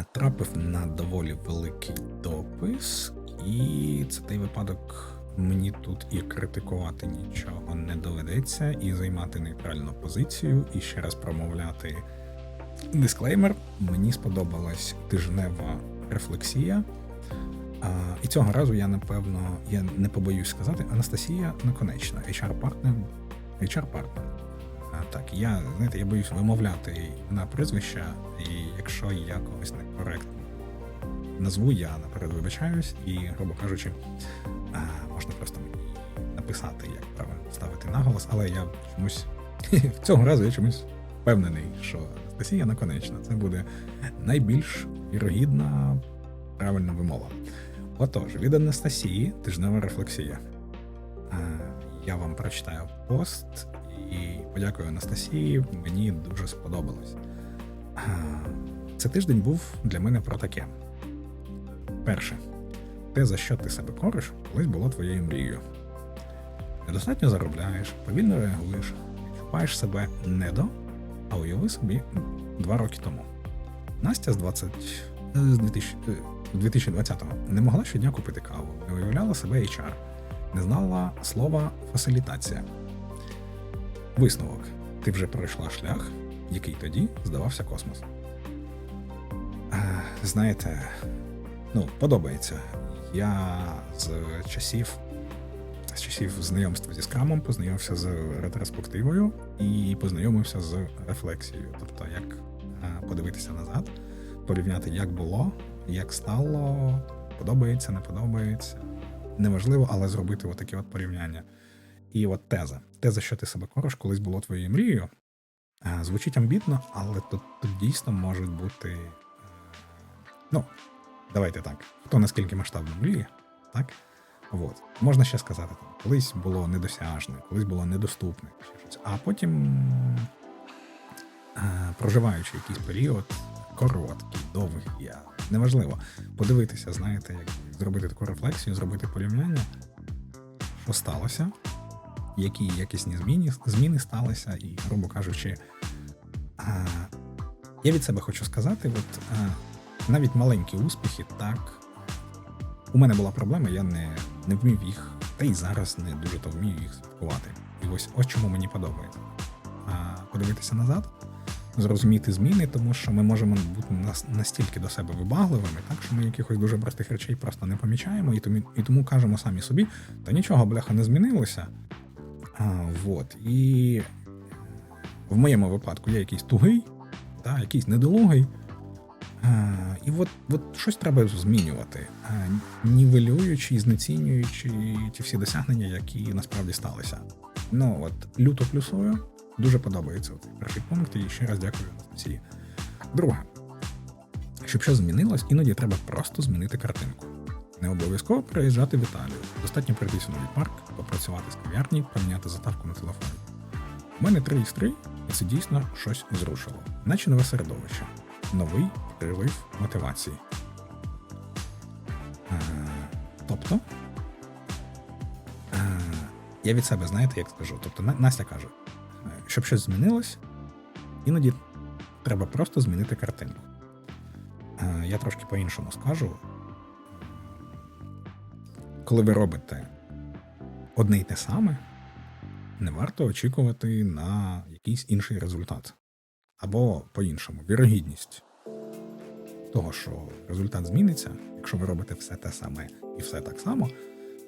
Натрапив на доволі великий допис, і це той випадок. Мені тут і критикувати нічого не доведеться, і займати нейтральну позицію, і ще раз промовляти дисклеймер. Мені сподобалась тижнева рефлексія. І цього разу я напевно я не побоюсь сказати, Анастасія наконечна, HR-партнер. HR-партнер. Так, я знаєте, я боюсь вимовляти на прізвища, і якщо я когось некоректно назву, я наперед вибачаюсь, і, грубо кажучи, можна просто мені написати, як правильно ставити наголос, але я чомусь цього разу я чомусь впевнений, що Анастасія наконечна. Це буде найбільш вірогідна правильна вимова. Отож, від Анастасії тижнева рефлексія. Я вам прочитаю пост і подякую Анастасії. Мені дуже сподобалось. А, Цей тиждень був для мене про таке. Перше, те, за що ти себе кориш, колись було твоєю мрією. Недостатньо заробляєш, повільно реагуєш, відчуваєш себе недо, а уяви собі два роки тому. Настя з 20, е, з 2000, е, 2020-го не могла щодня купити каву, не уявляла себе HR, не знала слова фасилітація. Висновок: ти вже пройшла шлях, який тоді здавався космос. Е, Знаєте, ну, подобається. Я з часів з часів знайомства зі скрамом познайомився з ретроспективою і познайомився з рефлексією. Тобто, як е, подивитися назад, порівняти, як було, як стало, подобається, не подобається. Неважливо, але зробити отакі от порівняння. І от теза. Теза, що ти себе кориш, колись було твоєю мрією. Е, Звучить амбітно, але тут, тут дійсно можуть бути. е, Ну, давайте так. Хто наскільки масштабно мріє, так? От. Можна ще сказати, там, колись було недосяжне, колись було недоступне, а потім, е, проживаючи якийсь період, короткий, довгий, я, неважливо, подивитися, знаєте, як зробити таку рефлексію, зробити порівняння, що сталося, які якісні зміни, зміни сталися, і, грубо кажучи, е, я від себе хочу сказати, от е, навіть маленькі успіхи, так. У мене була проблема, я не, не вмів їх, та й зараз не дуже то вмію їх святкувати. І ось ось чому мені подобається. А, подивитися назад, зрозуміти зміни, тому що ми можемо бути настільки до себе вибагливими, так що ми якихось дуже простих речей просто не помічаємо, і тому, і тому кажемо самі собі, та нічого, бляха, не змінилося. А, вот. І в моєму випадку я якийсь тугий, та, якийсь недолугий. А, і от, от щось треба змінювати, а, нівелюючи і знецінюючи ті всі досягнення, які насправді сталися. Ну от люто плюсую, дуже подобається цей перший пункт, і ще раз дякую Анастасії. Друге, щоб щось змінилось, іноді треба просто змінити картинку. Не обов'язково приїжджати в Італію. Достатньо прийти у новий парк, попрацювати з кав'ярні, поміняти заставку на телефоні. У мене 3x3, і це дійсно щось зрушило, наче нове середовище новий прилив мотивації. Е, тобто, е, я від себе, знаєте, як скажу. Тобто, На- Настя каже, щоб щось змінилось, іноді треба просто змінити картинку. Е, Я трошки по-іншому скажу. Коли ви робите одне й те саме, не варто очікувати на якийсь інший результат. Або по-іншому, вірогідність того, що результат зміниться, якщо ви робите все те саме і все так само,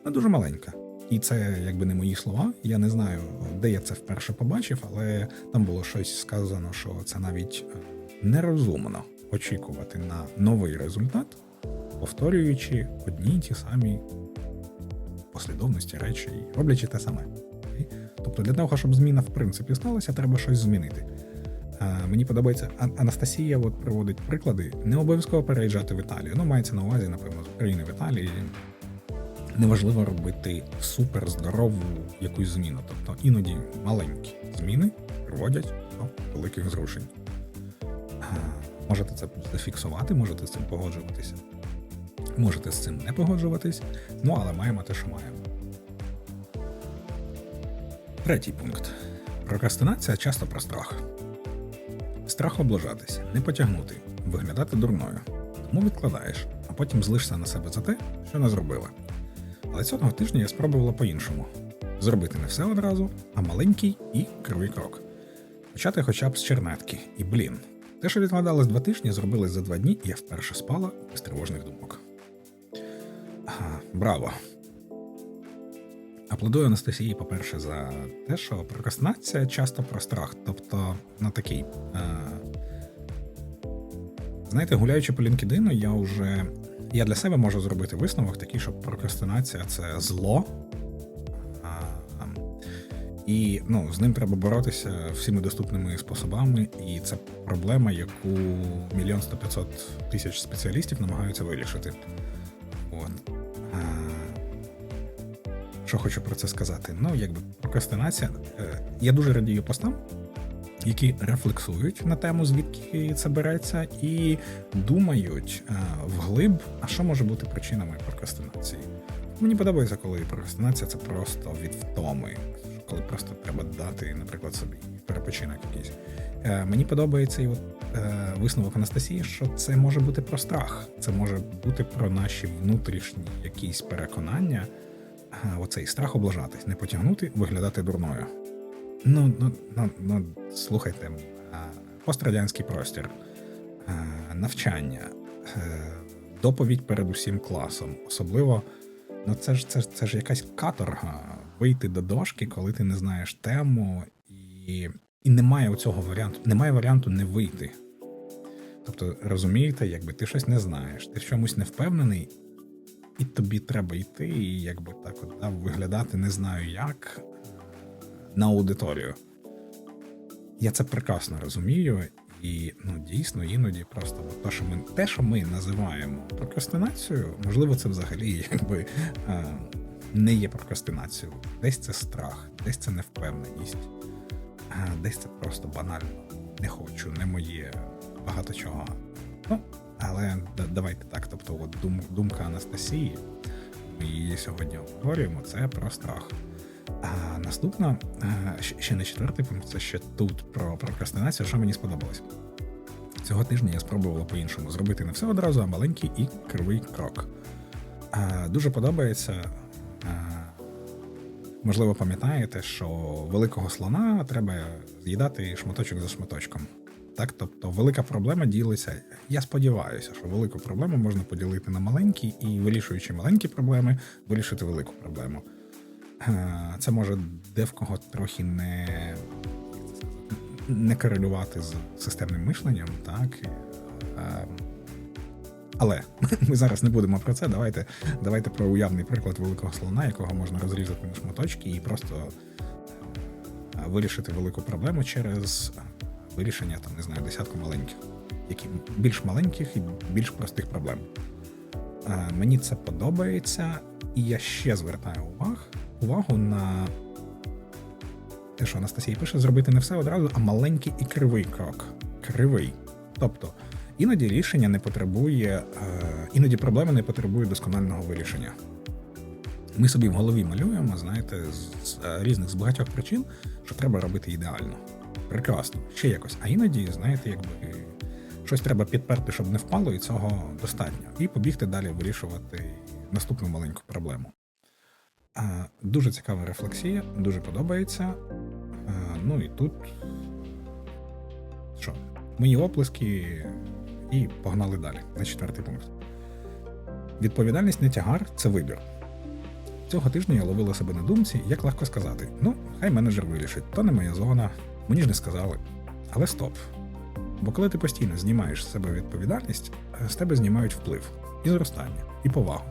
не дуже маленька. І це якби не мої слова. Я не знаю, де я це вперше побачив, але там було щось сказано, що це навіть е, нерозумно очікувати на новий результат, повторюючи одні й ті самі послідовності речі і роблячи те саме. Тобто для того, щоб зміна в принципі сталася, треба щось змінити. Мені подобається Анастасія от приводить приклади. Не обов'язково переїжджати в Італію. Ну, мається на увазі, напевно, з України в Італії. Неважливо робити супер здорову якусь зміну. Тобто іноді маленькі зміни приводять до великих зрушень. Можете це зафіксувати, можете з цим погоджуватися. Можете з цим не погоджуватись, ну але маємо те, що маємо. Третій пункт. Прокрастинація часто про страх. Страх облажатись, не потягнути, виглядати дурною. Тому відкладаєш, а потім злишся на себе за те, що не зробила. Але цього тижня я спробувала по-іншому: зробити не все одразу, а маленький і кривий крок. Почати хоча б з чернетки. І блін, те, що відкладалось два тижні, зробили за два дні, і я вперше спала без тривожних думок. Ага, браво! Аплодую Анастасії, по-перше, за те, що прокрастинація часто про страх. Тобто, на такий. Е- знаєте, гуляючи по LinkedIn, я вже. Я для себе можу зробити висновок такий, що прокрастинація це зло. І ну, з ним треба боротися всіми доступними способами, і це проблема, яку мільйон сто п'ятсот тисяч спеціалістів намагаються вирішити. От. Що хочу про це сказати? Ну, якби прокрастинація. е, Я дуже радію постам, які рефлексують на тему, звідки це береться, і думають е, вглиб, а що може бути причинами прокрастинації. Мені подобається, коли прокрастинація це просто від втоми, коли просто треба дати, наприклад, собі перепочинок якийсь. Е, Мені подобається і от, е, висновок Анастасії, що це може бути про страх, це може бути про наші внутрішні якісь переконання. Е, Оцей страх облажатись, не потягнути, виглядати дурною. Ну, ну, ну, ну слухайте, пострадянський простір, навчання, е, доповідь перед усім класом. Особливо, ну це ж це, це ж якась каторга вийти до дошки, коли ти не знаєш тему, і, і немає цього варіанту. Немає варіанту не вийти. Тобто, розумієте, якби ти щось не знаєш, ти в чомусь не впевнений, і тобі треба йти, і якби так от да, виглядати не знаю як на аудиторію. Я це прекрасно розумію, і ну дійсно іноді просто те, що ми те, що ми називаємо прокрастинацією, можливо, це взагалі якби е, не є прокрастинацією. Десь це страх, десь це невпевненість, е, десь це просто банально не хочу, не моє, багато чого. Ну, але да- давайте так. Тобто, от дум, думка Анастасії, ми її сьогодні обговорюємо, це про страх. А наступна, ще- не четвертий пункт, це ще тут про прокрастинацію, що мені сподобалось. Цього тижня я спробувала по-іншому зробити не все одразу, а маленький і кривий крок. Дуже подобається. Можливо, пам'ятаєте, що великого слона треба з'їдати шматочок за шматочком. Так, тобто велика проблема ділиться. Я сподіваюся, що велику проблему можна поділити на маленькі і, вирішуючи маленькі проблеми, вирішити велику проблему. Е, Це може де в кого трохи не, не корелювати з системним мишленням, так. Е, Але ми зараз не будемо про це. Давайте, давайте про уявний приклад великого слона, якого можна розрізати на шматочки і просто е, вирішити велику проблему через вирішення там, не знаю, десятку маленьких, які більш маленьких і більш простих проблем. Мені це подобається, і я ще звертаю уваг, увагу на те, що Анастасія пише, зробити не все одразу, а маленький і кривий крок. Кривий. Тобто, іноді рішення не потребує, е, іноді проблема не потребує досконального вирішення. Ми собі в голові малюємо, знаєте, з, е, різних з багатьох причин, що треба робити ідеально. Прекрасно, ще якось. А іноді, знаєте, якби щось треба підперти, щоб не впало, і цього достатньо. І побігти далі вирішувати наступну маленьку проблему. Дуже цікава рефлексія, дуже подобається. Ну і тут. Що? Мої оплески і погнали далі на четвертий пункт. Відповідальність не тягар це вибір. Цього тижня я ловила себе на думці, як легко сказати: ну, хай менеджер вирішить, то не моя зона, мені ж не сказали. Але стоп. Бо коли ти постійно знімаєш з себе відповідальність, е, з тебе знімають вплив, і зростання, і повагу.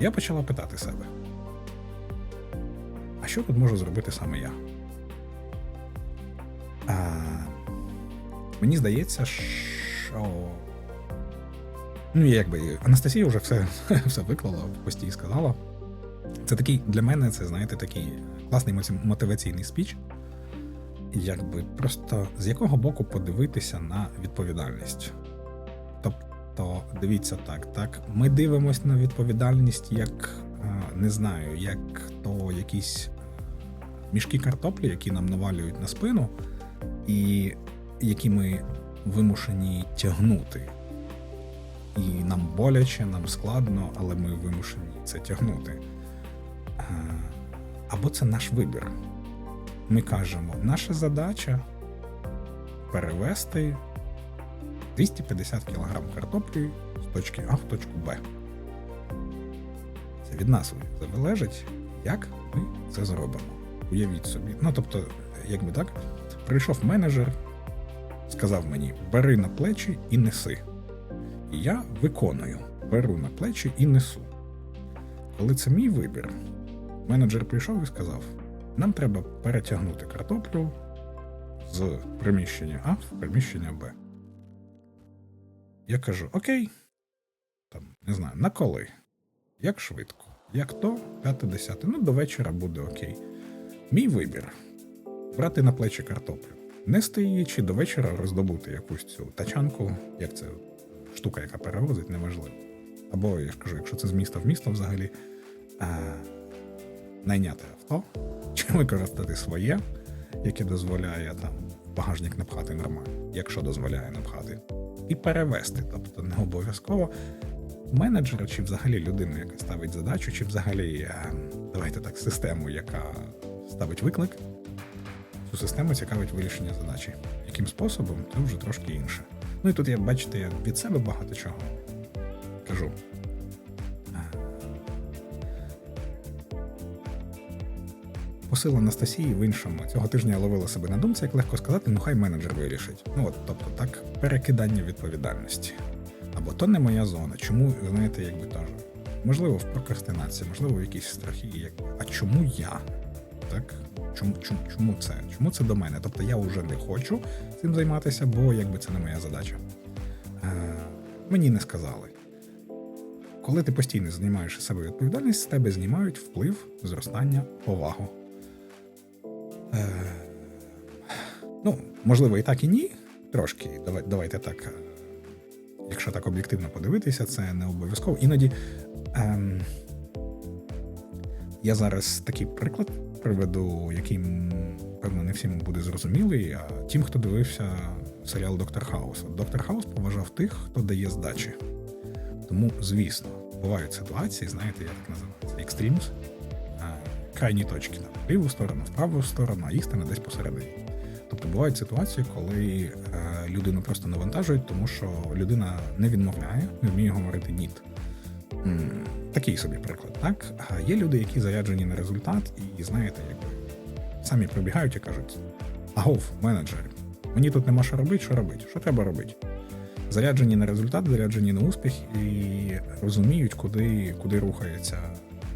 Я почала питати себе: а що тут можу зробити саме я? А, мені здається, що. Ну, якби Анастасія вже все, все виклала в пості і сказала. Це такий для мене, це знаєте, такий класний мотиваційний спіч. Якби просто з якого боку подивитися на відповідальність. Тобто, дивіться так. Так, ми дивимося на відповідальність як не знаю, як то якісь мішки картоплі, які нам навалюють на спину, і які ми вимушені тягнути. І нам боляче, нам складно, але ми вимушені це тягнути. Е, Або це наш вибір. Ми кажемо, наша задача перевести 250 кг картоплі з точки А в точку Б. Це від нас залежить, як ми це зробимо. Уявіть собі. Ну, тобто, якби так, прийшов менеджер, сказав мені: бери на плечі і неси. І я виконую, беру на плечі і несу. Коли це мій вибір, менеджер прийшов і сказав: нам треба перетягнути картоплю з приміщення А в приміщення Б. Я кажу: Окей, там, не знаю, на коли? Як швидко? Як то, п'яте, десяте. Ну, до вечора буде окей. Мій вибір брати на плечі картоплю, нести її чи до вечора роздобути якусь цю тачанку, як це штука, яка перевозить, неважливо. Або, я ж кажу, якщо це з міста в місто взагалі, а, найняти авто, чи використати своє, яке дозволяє там багажник напхати нормально, якщо дозволяє напхати, і перевести. Тобто не обов'язково менеджера, чи взагалі людину, яка ставить задачу, чи взагалі, е, давайте так, систему, яка ставить виклик. Цю систему цікавить вирішення задачі. Яким способом, це вже трошки інше. Ну і тут я, бачите, я від себе багато чого кажу. Посил Анастасії в іншому. Цього тижня я ловила себе на думці, як легко сказати, ну хай менеджер вирішить. Ну от, тобто, так, перекидання відповідальності. Або то не моя зона. Чому, знаєте, якби теж. Можливо, в прокрастинації, можливо, в якісь страхи. Як... А чому я? Так? Чому, чому, чому це? Чому це до мене? Тобто я вже не хочу цим займатися, бо якби це не моя задача. Е, мені не сказали. Коли ти постійно знімаєш себе відповідальність, з тебе знімають вплив, зростання, повагу. Е, ну, можливо, і так, і ні. Трошки. Давайте так. Е, Якщо так об'єктивно подивитися, це не обов'язково. Іноді. Ем, я зараз такий приклад приведу, який, певно, не всім буде зрозумілий, а тим, хто дивився серіал Доктор Хаус. Доктор Хаус поважав тих, хто дає здачі. Тому, звісно, бувають ситуації, знаєте, як так називається, екстримс, крайні точки в ліву сторону, в праву сторону, а істина десь посередині. Тобто бувають ситуації, коли е, людину просто навантажують, тому що людина не відмовляє, не вміє говорити ні. М, Такий собі приклад, так? А є люди, які заряджені на результат, і знаєте, якби самі прибігають і кажуть: Агов, менеджер, мені тут нема що робити, що робити? Що треба робити? Заряджені на результат, заряджені на успіх і розуміють, куди, куди рухається,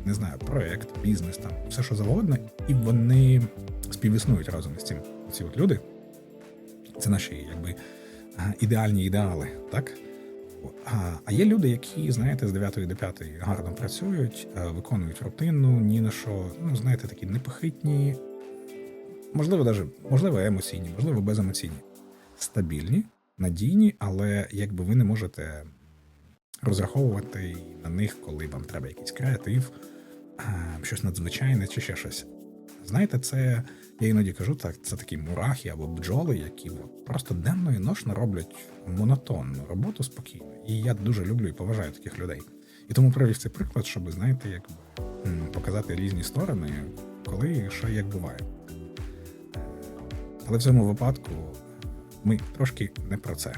не знаю, проект, бізнес, там, все що завгодно, і вони співіснують разом із цим. Ці от люди, це наші якби ідеальні ідеали, так? А, є люди, які, знаєте, з 9 до 5 гарно працюють, е, виконують рутину, ні на що, ну, знаєте, такі непохитні, можливо, даже, можливо, емоційні, можливо, беземоційні, стабільні, надійні, але якби ви не можете розраховувати на них, коли вам треба якийсь креатив, щось надзвичайне чи ще щось. Знаєте, це я іноді кажу так, це такі мурахи або бджоли, які просто денно і ношно роблять монотонну роботу спокійно. І я дуже люблю і поважаю таких людей. І тому привів цей приклад, щоб, знаєте, як показати різні сторони, коли і що як буває. Але в цьому випадку ми трошки не про це.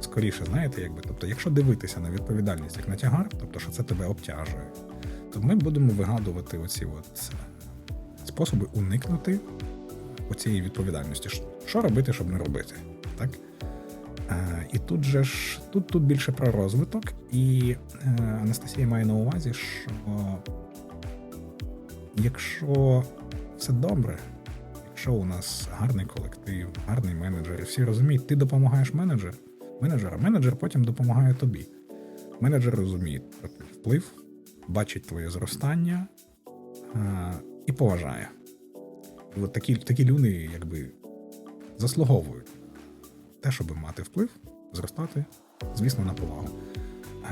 Скоріше, знаєте, якби, тобто, якщо дивитися на відповідальність як на тягар, тобто, що це тебе обтяжує, то ми будемо вигадувати оці от способи уникнути оцієї відповідальності. Що робити, щоб не робити? Так? Е, і тут же ж тут, тут більше про розвиток, і е, Анастасія має на увазі, що якщо все добре, якщо у нас гарний колектив, гарний менеджер, і всі розуміють, ти допомагаєш менеджер, менеджеру, менеджер потім допомагає тобі. Менеджер розуміє вплив, бачить твоє зростання е, і поважає. От такі, такі люди, якби, заслуговують те, щоб мати вплив, зростати звісно, на повагу.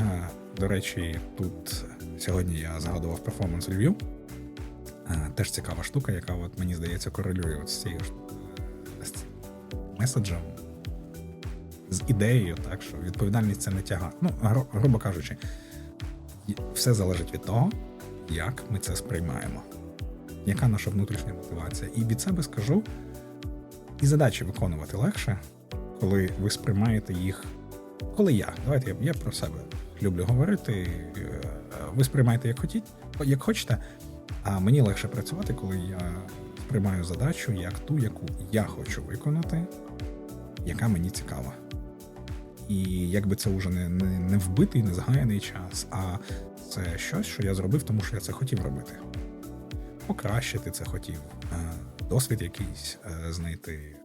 Е, До речі, тут сьогодні я згадував перформанс рев'ю. Е, Теж цікава штука, яка от, мені здається корелює от з цією е, з меседжем, з ідеєю, так що відповідальність це не тяга. Ну, гру- грубо кажучи, все залежить від того, як ми це сприймаємо, яка наша внутрішня мотивація. І від себе скажу, і задачі виконувати легше, коли ви сприймаєте їх. Коли я, давайте я, я про себе люблю говорити. е, Ви сприймаєте як хотіть, як хочете, а мені легше працювати, коли я сприймаю задачу як ту, яку я хочу виконати, яка мені цікава. І якби це вже не, не, не вбитий, не згаяний час, а це щось, що я зробив, тому що я це хотів робити. Покращити це хотів, е, досвід якийсь е, знайти.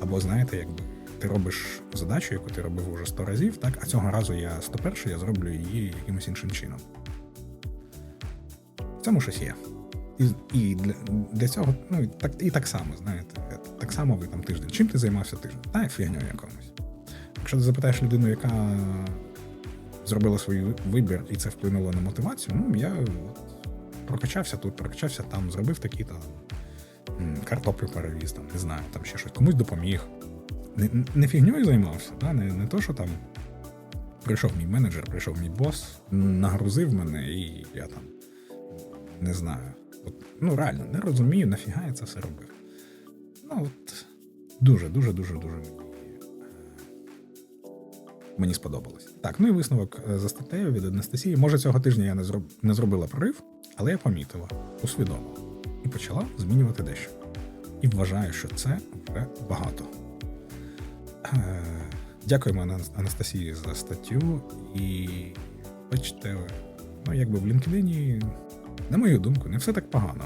Або знаєте, якби ти робиш задачу, яку ти робив уже 100 разів, так, а цього разу я 101, я зроблю її якимось іншим чином. В цьому щось є. І, і для, для цього, ну, і так, і так само, знаєте, так само ви там тиждень. Чим ти займався тиждень? Та як фігньою якомусь. Якщо ти запитаєш людину, яка зробила свій вибір і це вплинуло на мотивацію, ну я прокачався тут, прокачався там, зробив такі там картоплю перевіз, там, не знаю, там ще щось, комусь допоміг. Не, не фігньою займався, да? не, не то, що там прийшов мій менеджер, прийшов мій бос, нагрузив мене, і я там не знаю. От, ну, реально, не розумію, нафіга я це все робив. Ну, от дуже, дуже, дуже, дуже мені, е, сподобалось. Так, ну і висновок е, за статтею від Анастасії. Може, цього тижня я не зробила прорив, але я помітила, усвідомила і почала змінювати дещо. І вважаю, що це вже багато. Е, Дякуємо Ана- Анастасії за статтю. І бачите, ну якби в LinkedIn, на мою думку, не все так погано.